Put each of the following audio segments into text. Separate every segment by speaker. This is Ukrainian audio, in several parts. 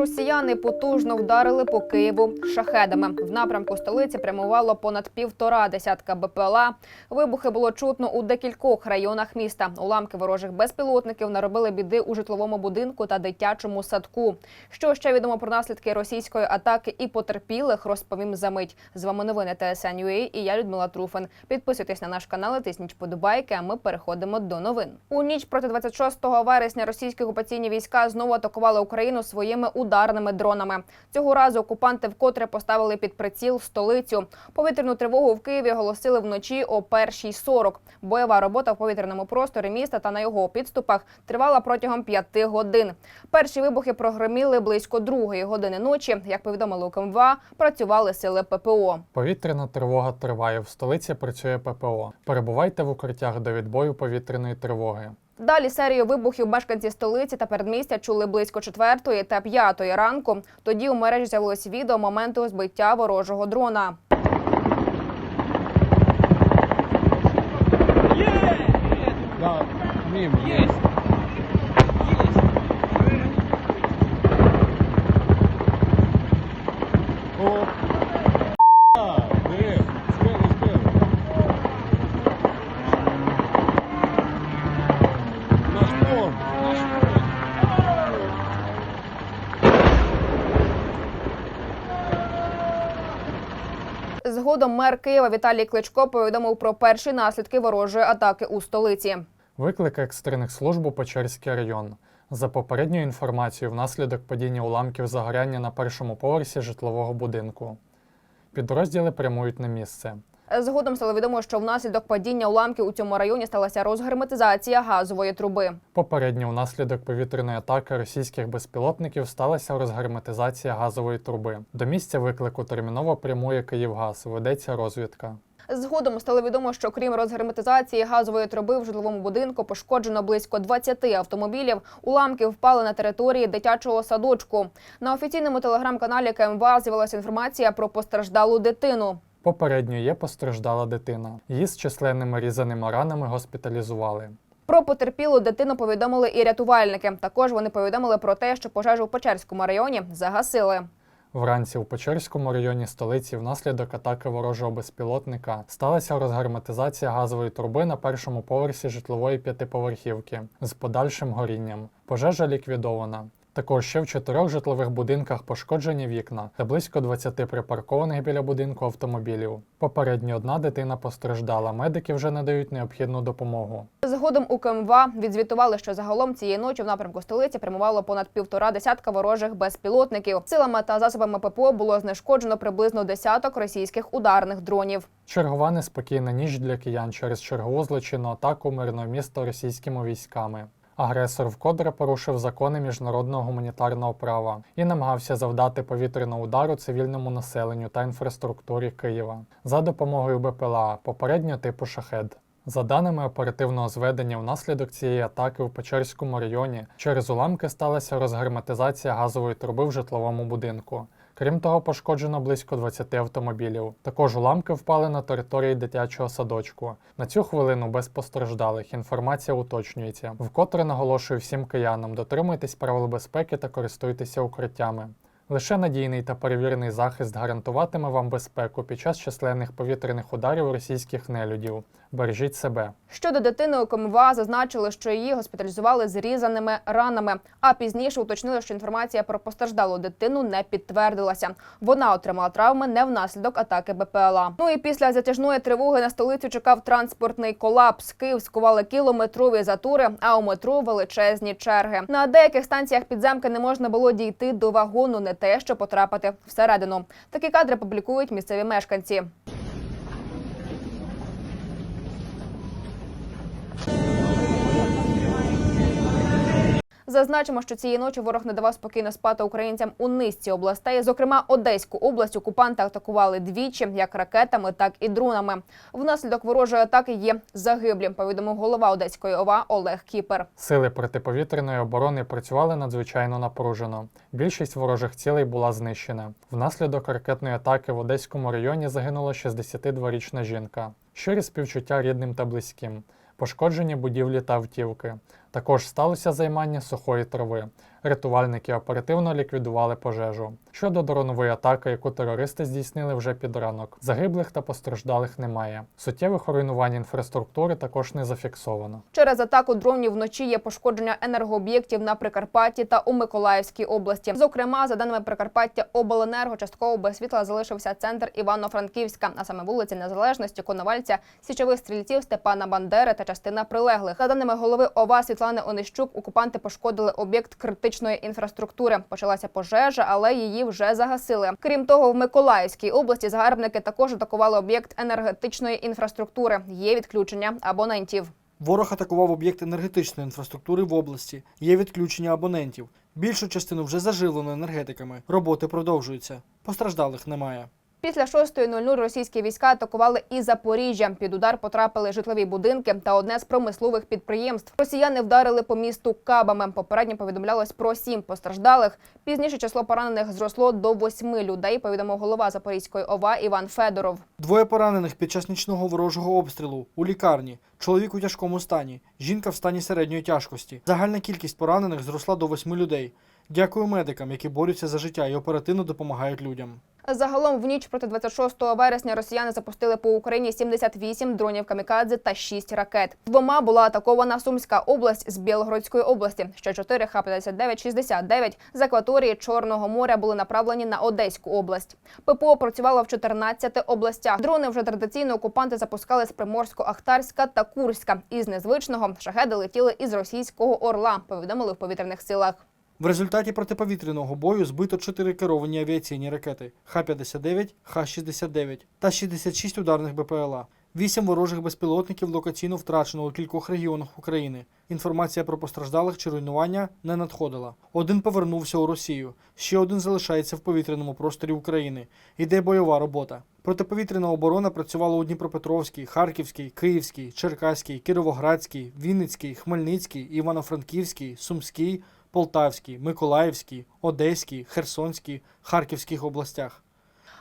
Speaker 1: Росіяни потужно вдарили по Києву шахедами. В напрямку столиці прямувало понад півтора десятка БПЛА. Вибухи було чутно у декількох районах міста. Уламки ворожих безпілотників наробили біди у житловому будинку та дитячому садку. Що ще відомо про наслідки російської атаки і потерпілих, розповім за мить. З вами новини ТСН.UA і я Людмила Труфан. Підписуйтесь на наш канал, тисніть подобайки. А ми переходимо до новин. У ніч проти 26 вересня російські окупаційні війська знову атакували Україну своїми ударними дронами. Цього разу окупанти вкотре поставили під приціл столицю. Повітряну тривогу в Києві оголосили вночі о 1.40. Бойова робота в повітряному просторі міста та на його підступах тривала протягом п'яти годин. Перші вибухи прогреміли близько другої години ночі. Як повідомили у КМВА, працювали сили ППО.
Speaker 2: Повітряна тривога триває. В столиці працює ППО. Перебувайте в укриттях до відбою повітряної тривоги.
Speaker 1: Далі серію вибухів мешканці столиці та передмістя чули близько четвертої та п'ятої ранку. Тоді у мережі з'явилось відео моменту збиття ворожого дрона. Згодом мер Києва Віталій Кличко повідомив про перші наслідки ворожої атаки у столиці.
Speaker 2: Виклик екстрених служб у Печерський район. За попередньою інформацією, внаслідок падіння уламків загоряння на першому поверсі житлового будинку. Підрозділи прямують на місце.
Speaker 1: Згодом стало відомо, що внаслідок падіння уламків у цьому районі сталася розгерметизація газової труби.
Speaker 2: Попередньо внаслідок повітряної атаки російських безпілотників сталася розгерметизація газової труби. До місця виклику терміново прямує Київгаз. Ведеться розвідка.
Speaker 1: Згодом стало відомо, що крім розгерметизації газової труби в житловому будинку пошкоджено близько 20 автомобілів. Уламки впали на території дитячого садочку. На офіційному телеграм-каналі КМВА з'явилася інформація про постраждалу дитину.
Speaker 2: Попередньо є постраждала дитина. Її з численними різаними ранами госпіталізували.
Speaker 1: Про потерпілу дитину повідомили і рятувальники. Також вони повідомили про те, що пожежу в Печерському районі загасили.
Speaker 2: Вранці у Печерському районі столиці внаслідок атаки ворожого безпілотника сталася розгерметизація газової труби на першому поверсі житлової п'ятиповерхівки з подальшим горінням. Пожежа ліквідована. Також ще в чотирьох житлових будинках пошкоджені вікна та близько 20 припаркованих біля будинку автомобілів. Попередньо одна дитина постраждала. Медики вже надають необхідну допомогу.
Speaker 1: Згодом у КМВА відзвітували, що загалом цієї ночі в напрямку столиці прямувало понад півтора десятка ворожих безпілотників. Силами та засобами ППО було знешкоджено приблизно десяток російських ударних дронів.
Speaker 2: Чергова неспокійна ніч для киян через чергову злочинну атаку мирного міста російськими військами. Агресор вкотре порушив закони міжнародного гуманітарного права і намагався завдати повітряного удару цивільному населенню та інфраструктурі Києва за допомогою БПЛА попередньо типу шахед. За даними оперативного зведення, внаслідок цієї атаки в Печерському районі через уламки сталася розгерметизація газової труби в житловому будинку. Крім того, пошкоджено близько 20 автомобілів. Також уламки впали на території дитячого садочку. На цю хвилину без постраждалих інформація уточнюється. Вкотре наголошую всім киянам: дотримуйтесь правил безпеки та користуйтеся укриттями. Лише надійний та перевірений захист гарантуватиме вам безпеку під час численних повітряних ударів російських нелюдів. Бережіть себе.
Speaker 1: Щодо дитини у КМВА зазначили, що її госпіталізували з різаними ранами. А пізніше уточнили, що інформація про постраждалу дитину не підтвердилася. Вона отримала травми не внаслідок атаки БПЛА. Ну і після затяжної тривоги на столицю чекав транспортний колапс. Київ скували кілометрові затури, а у метро величезні черги. На деяких станціях підземки не можна було дійти до вагону, не те, що потрапити всередину. Такі кадри публікують місцеві мешканці. Зазначимо, що цієї ночі ворог не давав спокійно спати українцям у низці областей. Зокрема, Одеську область окупанти атакували двічі, як ракетами, так і дронами. Внаслідок ворожої атаки є загиблі. Повідомив голова Одеської ОВА Олег Кіпер.
Speaker 2: Сили протиповітряної оборони працювали надзвичайно напружено. Більшість ворожих цілей була знищена. Внаслідок ракетної атаки в Одеському районі загинула 62-річна жінка. Щирі співчуття рідним та близьким. Пошкоджені будівлі та автівки. Також сталося займання сухої трави. Рятувальники оперативно ліквідували пожежу. Щодо дронової атаки, яку терористи здійснили вже під ранок, загиблих та постраждалих немає. Суттєвих руйнувань інфраструктури також не зафіксовано.
Speaker 1: Через атаку дронів вночі є пошкодження енергооб'єктів на Прикарпатті та у Миколаївській області. Зокрема, за даними Прикарпаття Обленерго, частково без світла залишився центр Івано-Франківська, а саме вулиці Незалежності, Коновальця, січових стрільців Степана Бандери та частина прилеглих. За даними голови ОВА Світлани Онищук, окупанти пошкодили об'єкт критичної інфраструктури. Почалася пожежа, але її вже загасили. Крім того, в Миколаївській області загарбники також атакували об'єкт енергетичної інфраструктури. Є відключення абонентів.
Speaker 3: Ворог атакував об'єкт енергетичної інфраструктури в області. Є відключення абонентів. Більшу частину вже зажилено енергетиками. Роботи продовжуються. Постраждалих немає.
Speaker 1: Після 6.00 російські війська атакували і Запоріжжя. Під удар потрапили житлові будинки та одне з промислових підприємств. Росіяни вдарили по місту кабами. Попередньо повідомлялось про сім постраждалих. Пізніше число поранених зросло до восьми людей. Повідомив голова Запорізької ОВА Іван Федоров.
Speaker 3: Двоє поранених під час нічного ворожого обстрілу у лікарні. Чоловік у тяжкому стані. Жінка в стані середньої тяжкості. Загальна кількість поранених зросла до восьми людей. Дякую медикам, які борються за життя і оперативно допомагають людям.
Speaker 1: Загалом в ніч проти 26 вересня росіяни запустили по Україні 78 дронів камікадзе та 6 ракет. Двома була атакована Сумська область з Білгородської області. Ще 4 Х-59-69 з акваторії Чорного моря були направлені на Одеську область. ППО працювало в 14 областях. Дрони вже традиційно окупанти запускали з Приморсько-Ахтарська та Курська. Із незвичного шахеди летіли із російського орла. Повідомили в повітряних силах.
Speaker 3: В результаті протиповітряного бою збито 4 керовані авіаційні ракети Х-59, Х-69 та 66 ударних БПЛА. Вісім ворожих безпілотників локаційно втрачено у кількох регіонах України. Інформація про постраждалих чи руйнування не надходила. Один повернувся у Росію, ще один залишається в повітряному просторі України. Йде бойова робота. Протиповітряна оборона працювала у Дніпропетровській, Харківській, Київській, Черкаській, Кіровоградській, Вінницькій, Хмельницькій, Івано-Франківській, Сумській, Полтавській, Миколаївській, Одеській, Херсонській, Харківських областях.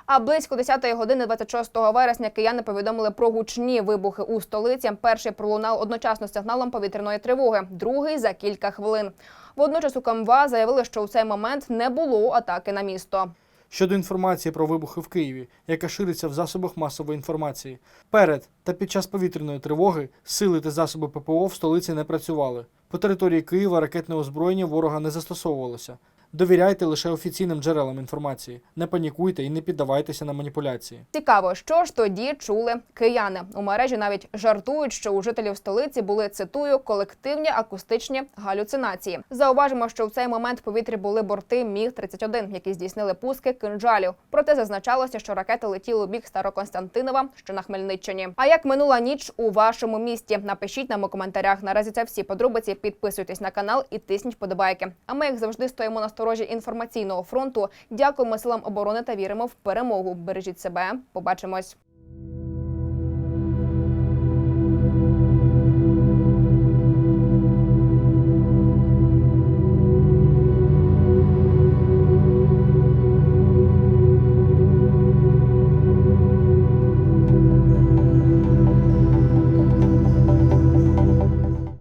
Speaker 1: А близько 10-ї години 26 вересня кияни повідомили про гучні вибухи у столиці. Перший пролунав одночасно з сигналом повітряної тривоги, другий за кілька хвилин. Водночас у КМВА заявили, що у цей момент не було атаки на місто.
Speaker 3: Щодо інформації про вибухи в Києві, яка шириться в засобах масової інформації, перед та під час повітряної тривоги сили та засоби ППО в столиці не працювали. По території Києва ракетне озброєння ворога не застосовувалося. Довіряйте лише офіційним джерелам інформації, не панікуйте і не піддавайтеся на маніпуляції.
Speaker 1: Цікаво, що ж тоді чули кияни. У мережі навіть жартують, що у жителів столиці були цитую колективні акустичні галюцинації. Зауважимо, що в цей момент в повітрі були борти Міг 31 які здійснили пуски кинжалів. Проте зазначалося, що ракети летіли у бік Староконстантинова, що на Хмельниччині. А як минула ніч у вашому місті? Напишіть нам у коментарях. Наразі це всі подробиці. Підписуйтесь на канал і тисніть вподобайки. А ми, як завжди, стоїмо на сторожі інформаційного фронту. Дякуємо силам оборони та віримо в перемогу. Бережіть себе. Побачимось.